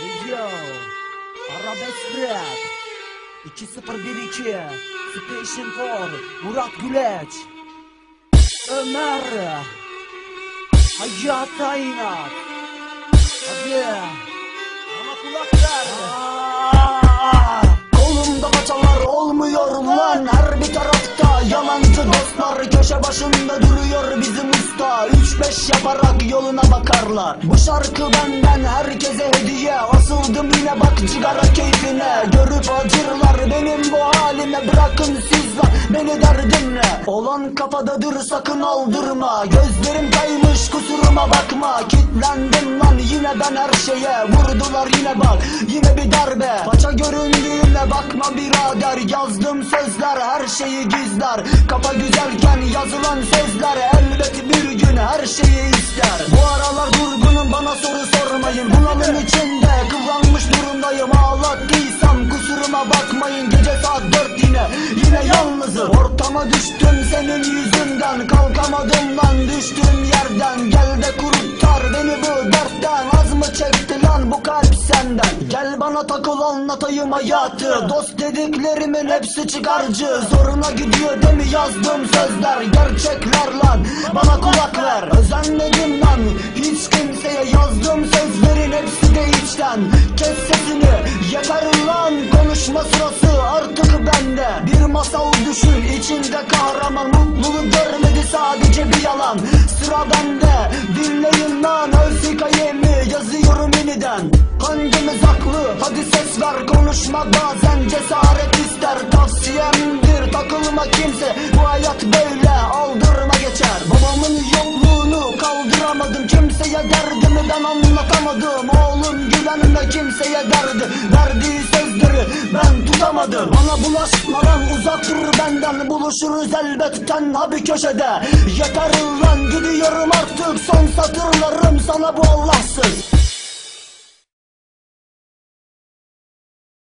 Yo, Arabesk Rap. 2012 Station 4 Murat Güleç. Ömer. Hayata inat Hadi. Bana kulak ver. Kolumda paçalar olmuyor lan. Her bir tarafta yalancı dostlar Köşe başında duruyor. Bizim Üç beş yaparak yoluna bakarlar. Bu şarkı benden herkese hediye. Asıldım yine bak sigara keyfine. Görüp acırlar benim bu halime. Bırakın siz lan beni derdimle Olan kafadadır sakın aldırma. Gözlerim kaymış kusuruma bakma. Kitlendim lan yine ben her şeye. Vurdular yine bak yine bir darbe bakma birader Yazdım sözler her şeyi gizler. Kafa güzelken yazılan sözler Elbet bir gün her şeyi ister. Bu aralar durgunum bana soru sormayın. Bunalım içinde kıvranmış durumdayım. Ağlattıysam kusuruma bakmayın. Gece saat dört yine yine yalnızım. Ortama düştüm senin yüzünden. Kalkamadım lan düştüğüm yerden. Gel de kurtar Gel bana takıl anlatayım hayatı. Dost dediklerimin hepsi çıkarcı. Zoruna gidiyor değil mi yazdığım sözler? Gerçekler lan bana kulak ver. Özenmedim lan hiç kimseye yazdığım sözlerin hepsi de içten. Kes sesini yeter lan konuşma sırası artık bende. Bir masal düşün içinde kahraman. Mutluluğu görmedi sadece bir yalan. Sıra bende dinleyin lan Ölfikayemi yazıyorum ses ver Konuşmak bazen cesaret ister. Tavsiyemdir takılma kimse. Bu hayat böyle aldırma geçer. Babamın yokluğunu kaldıramadım. Kimseye derdimi ben anlatamadım. Oğlum güvenme kimseye derdi. Verdiği sözleri ben tutamadım. Bana bulaşma lan uzak dur benden. Buluşuruz elbet tenha bir köşede. Yeter lan gidiyorum artık. Son satırlarım sana bu Allahsız